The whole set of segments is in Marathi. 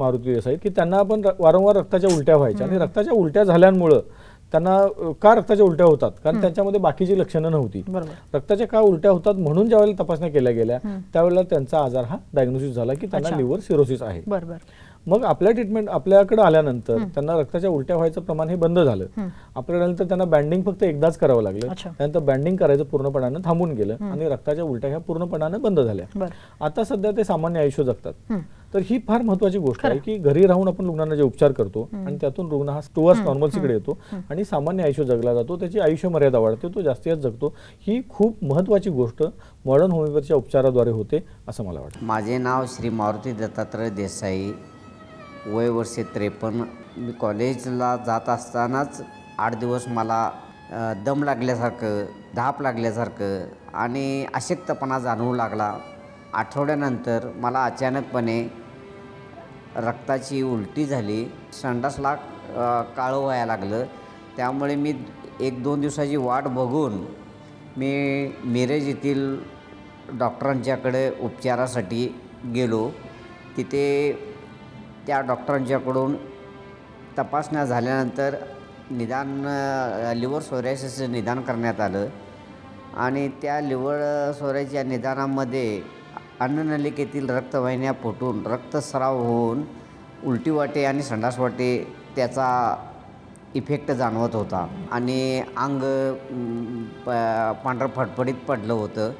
मारुती देसाई की त्यांना आपण वारंवार रक्ताच्या उलट्या व्हायच्या. आणि रक्ताच्या उलट्या झाल्यामुळं त्यांना का रक्ताच्या उलट्या होतात? कारण त्यांच्यामध्ये बाकीची लक्षणं नव्हती. रक्ताच्या का उलट्या होतात म्हणून ज्यावेळेला तपासण्या केल्या गेल्या त्यावेळेला त्यांचा आजार हा डायग्नोसिस झाला की त्यांना. लिव्हर सिरोसिस आहे. मग आपल्या ट्रीटमेंट आपल्याकडे आल्यानंतर त्यांना रक्ताच्या उलट्या व्हायचं प्रमाण हे बंद झालं. आपल्याकडे आल्यानंतर त्यांना बँडिंग फक्त एकदाच करावं लागलं. त्यानंतर बँडिंग करायचं पूर्णपणानं थांबून गेलं आणि रक्ताच्या उलट्या ह्या पूर्णपणानं बंद झाल्या. आता सध्या ते सामान्य आयुष्य जगतात. तर ही फार महत्वाची गोष्ट आहे की घरी राहून आपण रुग्णांना जे उपचार करतो आणि त्यातून रुग्ण हा टुवर्स नॉर्मल्सीकडे येतो आणि सामान्य आयुष्य जगला जातो त्याची आयुष्य मर्यादा वाढते तो जास्तीत जास्त जगतो. ही खूप महत्वाची गोष्ट मॉडर्न होमिओपॅथीच्या उपचाराद्वारे होते असं मला वाटतं. माझे नाव श्री मारुती दत्तात्रय देसाई. वय वर्ष त्रेपन्न. मी कॉलेजला जात असतानाच आठ दिवस मला दम लागल्यासारखं धाप लागल्यासारखं आणि अशक्तपणा जाणवू लागला. आठवड्यानंतर मला अचानकपणे रक्ताची उलटी झाली. संडासला काळं व्हायला लागलं. त्यामुळे मी एक दोन दिवसाची वाट बघून मी मिरज येथील डॉक्टरांच्याकडे उपचारासाठी गेलो. तिथे त्या डॉक्टरांच्याकडून तपासण्या झाल्यानंतर निदान लिव्हर सोरायसिसचं निदान करण्यात आलं. आणि त्या लिव्हर सोरायच्या निदानामध्ये अन्ननलिकेतील रक्तवाहिन्या फुटून रक्तस्राव होऊन उलटी वाटे आणि संडास वाटे त्याचा इफेक्ट जाणवत होता. आणि अंग प पांढरं फडफडीत पडलं होतं.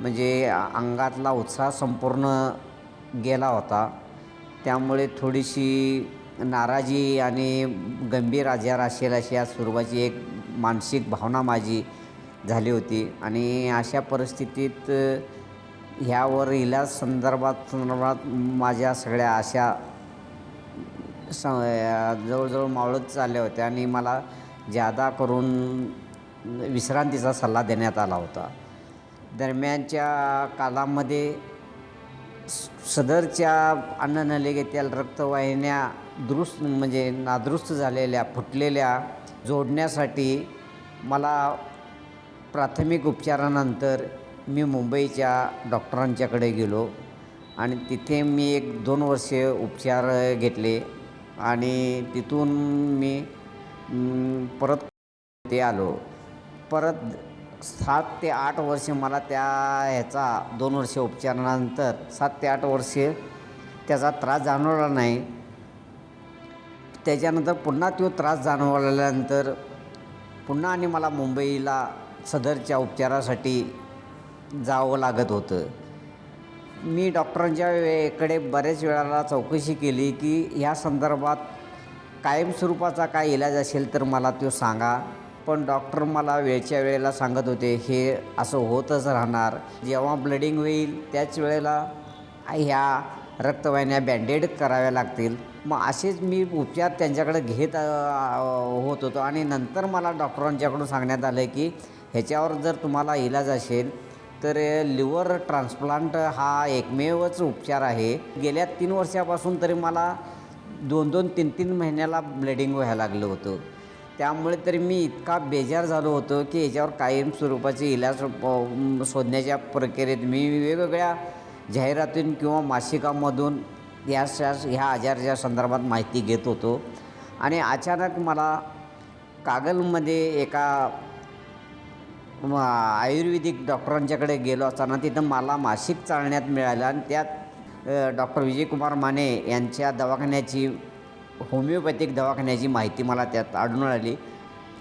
म्हणजे अंगातला उत्साह संपूर्ण गेला होता. त्यामुळे थोडीशी नाराजी आणि गंभीर आजार असेल अशी या सुरुवातीची एक मानसिक भावना माझी झाली होती. आणि अशा परिस्थितीत ह्यावर इलाज संदर्भात संदर्भात माझ्या सगळ्या अशा स जवळजवळ मावळत चालल्या होत्या आणि मला जादा करून विश्रांतीचा सल्ला देण्यात आला होता. दरम्यानच्या कालामध्ये सदरच्या अन्ननलिकेतील रक्तवाहिन्या दुरुस्त म्हणजे नादुरुस्त झालेल्या फुटलेल्या जोडण्यासाठी मला प्राथमिक उपचारानंतर मी मुंबईच्या डॉक्टरांच्याकडे गेलो आणि तिथे मी एक दोन वर्षे उपचार घेतले आणि तिथून मी परत ते आलो. परत सात ते आठ वर्षे मला त्या ह्याचा दोन वर्ष उपचारानंतर सात ते आठ वर्षे त्याचा त्रास जाणवला नाही. त्याच्यानंतर पुन्हा तो त्रास जाणवल्यानंतर पुन्हा आणि मला मुंबईला सदरच्या उपचारासाठी जावं लागत होतं. मी डॉक्टरांच्या वेळेकडे बऱ्याच वेळाला चौकशी केली की ह्या संदर्भात कायमस्वरूपाचा काय इलाज असेल तर मला तो सांगा. पण डॉक्टर मला वेळच्या वेळेला सांगत होते हे असं होतच राहणार. जेव्हा ब्लडिंग होईल त्याच वेळेला ह्या रक्तवाहिन्या बँडेड कराव्या लागतील. मग असेच मी उपचार त्यांच्याकडे घेत होत होतो. आणि नंतर मला डॉक्टरांच्याकडून सांगण्यात आलं की ह्याच्यावर जर तुम्हाला इलाज असेल तर लिव्हर ट्रान्सप्लांट हा एकमेवच उपचार आहे. गेल्या तीन वर्षापासून तरी मला दोन दोन तीन तीन महिन्याला ब्लिडिंग व्हायला लागलं होतं. त्यामुळे तरी मी इतका बेजार झालो होतो की याच्यावर कायम स्वरूपाचे इलाज प- शोधण्याच्या प्रक्रियेत मी वेगवेगळ्या जाहिरातून किंवा मासिकामधून या ह्या आजाराच्या संदर्भात माहिती घेत होतो. आणि अचानक मला कागलमध्ये एका आयुर्वेदिक डॉक्टरांच्याकडे गेलो असताना तिथं मला मासिक चालण्यात मिळालं आणि त्यात डॉक्टर डॉक्टर विजयकुमार माने यांच्या दवाखान्याची होमिओपॅथिक दवाखान्याची माहिती मला त्यात आढळून आली.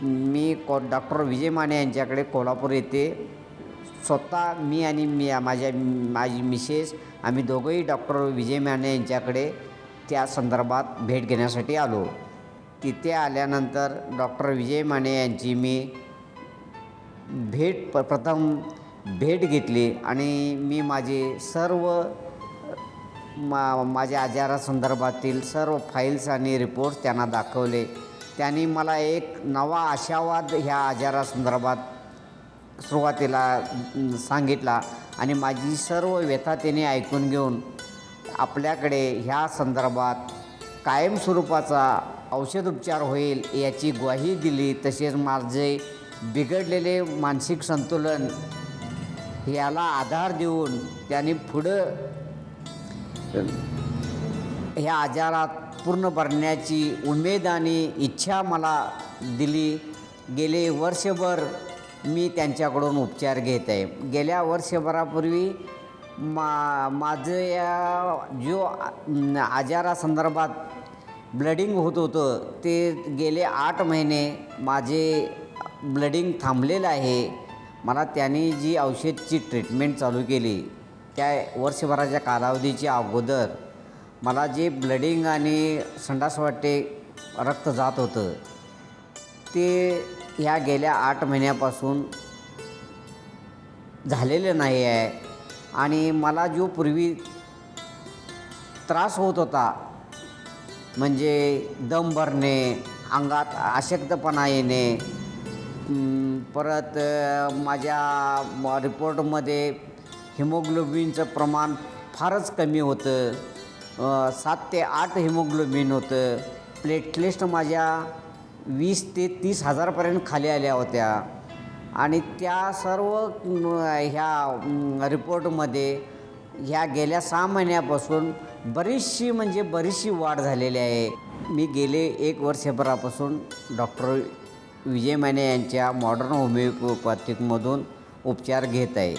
मी को डॉक्टर विजय माने यांच्याकडे कोल्हापूर येथे स्वतः मी आणि मी माझ्या माझी मिसेस आम्ही दोघंही डॉक्टर विजय माने यांच्याकडे त्या संदर्भात भेट घेण्यासाठी आलो. तिथे आल्यानंतर डॉक्टर विजय माने यांची मी भेट प प्रथम भेट घेतली आणि मी माझे सर्व मा माझ्या आजारासंदर्भातील सर्व फाईल्स आणि रिपोर्ट्स त्यांना दाखवले. त्यांनी मला एक नवा आशावाद ह्या आजारासंदर्भात सुरुवातीला सांगितला आणि माझी सर्व व्यथा त्याने ऐकून घेऊन आपल्याकडे ह्या संदर्भात कायमस्वरूपाचा औषधोपचार होईल याची ग्वाही दिली. तसेच माझे बिघडलेले मानसिक संतुलन याला आधार देऊन त्यांनी पुढं ह्या आजारात पूर्ण भरण्याची उमेद आणि इच्छा मला दिली. गेले वर्षभर मी त्यांच्याकडून उपचार घेत आहे. गेल्या वर्षभरापूर्वी मा माझं या जो आजारासंदर्भात ब्लडिंग होत होतं ते गेले आठ महिने माझे ब्लडिंग थांबलेलं आहे. मला त्याने जी औषधची ट्रीटमेंट चालू केली त्या वर्षभराच्या कालावधीच्या अगोदर मला जे ब्लडिंग आणि संडास वाटे रक्त जात होतं ते ह्या गेल्या आठ महिन्यापासून झालेलं नाही आहे. आणि मला जो पूर्वी त्रास होत होता म्हणजे दम भरणे अंगात अशक्तपणा येणे परत माझ्या रिपोर्टमध्ये हिमोग्लोबिनचं प्रमाण फारच कमी होतं. सात ते आठ हिमोग्लोबिन होतं. प्लेटलिस्ट माझ्या वीस ते तीस हजारपर्यंत खाली आल्या होत्या. आणि त्या सर्व ह्या रिपोर्टमध्ये ह्या गेल्या सहा महिन्यापासून बरीचशी म्हणजे बरीचशी वाढ झालेली आहे. मी गेले एक वर्षभरापासून डॉक्टर विजय माने यांच्या मॉडर्न होमिओपॅथिकमधून उपचार घेत आहे.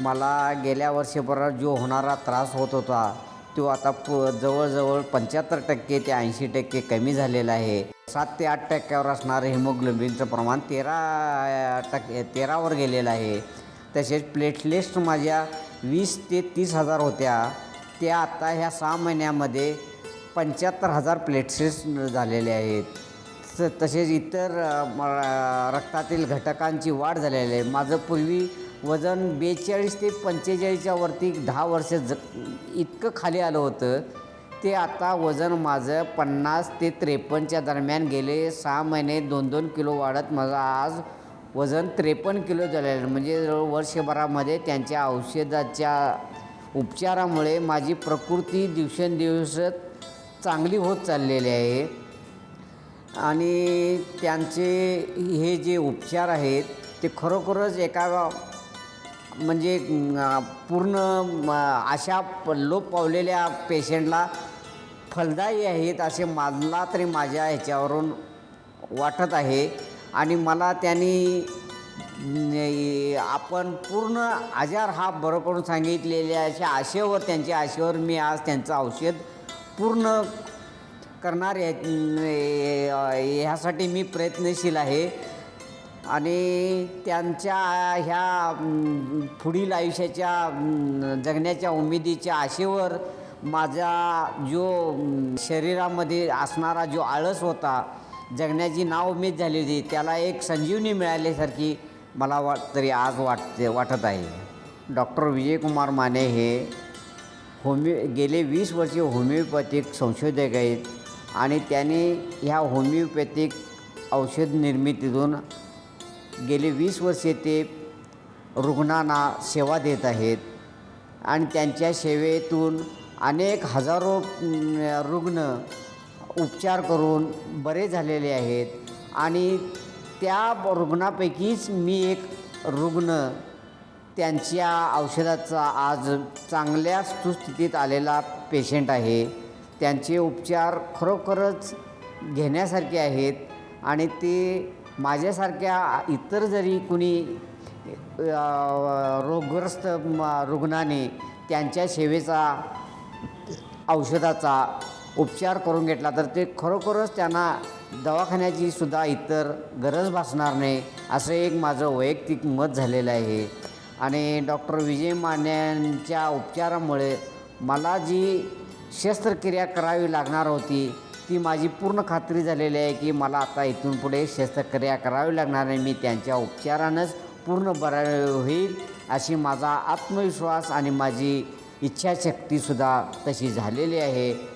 मला गेल्या वर्षभरात जो होणारा त्रास होत होता तो आता प जवळजवळ पंच्याहत्तर टक्के ते ऐंशी टक्के कमी झालेला आहे. सात ते आठ टक्क्यावर असणारं हिमोग्लोबिनचं प्रमाण तेरा टक्के तेरावर गेलेलं आहे. तसेच प्लेटलिस्ट माझ्या वीस ते तीस हजार होत्या. त्या आता ह्या सहा महिन्यामध्ये पंच्याहत्तर हजार प्लेटलेट्स झालेले आहेत. त तसेच इतर म- रक्तातील घटकांची वाढ झालेली आहे. माझं पूर्वी वजन बेचाळीस ते पंचेचाळीसच्या वरती दहा वर्ष ज इतकं खाली आलं होतं. ते आता वजन माझं पन्नास ते त्रेपन्नच्या दरम्यान गेले. सहा महिने दोन दोन किलो वाढत माझं आज वजन त्रेपन्न किलो झालेलं. म्हणजे वर्षभरामध्ये त्यांच्या औषधाच्या उपचारामुळे माझी प्रकृती दिवसेंदिवस चांगली होत चाललेली आहे. आणि त्यांचे हे जे उपचार आहेत ते खरोखरच एका म्हणजे पूर्ण अशा प- लोप पावलेल्या पेशंटला फलदायी आहेत असे मला तरी माझ्या ह्याच्यावरून वाटत आहे. आणि मला त्यांनी आपण पूर्ण आजार हा बरं करून सांगितलेल्या अशा आशेवर त्यांच्या आशेवर मी आज त्यांचं औषध पूर्ण करणार ह्यासाठी मी प्रयत्नशील आहे. आणि त्यांच्या ह्या पुढील आयुष्याच्या जगण्याच्या उमेदीच्या आशेवर माझा जो शरीरामध्ये असणारा जो आळस होता जगण्याची नाव उमेद झाली होती त्याला एक संजीवनी मिळाल्यासारखी मला वाट तरी आज वाटते वाटत आहे. डॉक्टर विजयकुमार माने हे होमिओ गेले वीस वर्षे होमिओपॅथिक संशोधक आहेत आणि त्याने ह्या होमिओपॅथिक औषध निर्मितीतून गेले वीस वर्षे ते रुग्णांना सेवा देत आहेत. आणि त्यांच्या सेवेतून अनेक हजारो रुग्ण उपचार करून बरे झालेले आहेत. आणि त्या रुग्णापैकीच मी एक रुग्ण त्यांच्या औषधाचा आज चांगल्या सुस्थितीत आलेला पेशंट आहे. त्यांचे उपचार खरोखरच घेण्यासारखे आहेत. आणि ते माझ्यासारख्या इतर जरी कुणी रोगग्रस्त म- रुग्णाने त्यांच्या सेवेचा औषधाचा उपचार करून घेतला तर ते खरोखरच त्यांना दवाखान्याची सुद्धा इतर गरज भासणार नाही असं एक माझं वैयक्तिक मत झालेलं आहे. आणि डॉक्टर विजय मान्यांच्या उपचारामुळे मला जी शस्त्रक्रिया करावी लागणार होती ती माझी पूर्ण खात्री झालेली आहे की मला आता इथून पुढे शस्त्रक्रिया करावी लागणार नाही मी त्यांच्या उपचारानंच पूर्ण बरा होईल अशी माझा आत्मविश्वास आणि माझी इच्छाशक्तीसुद्धा तशी झालेली आहे.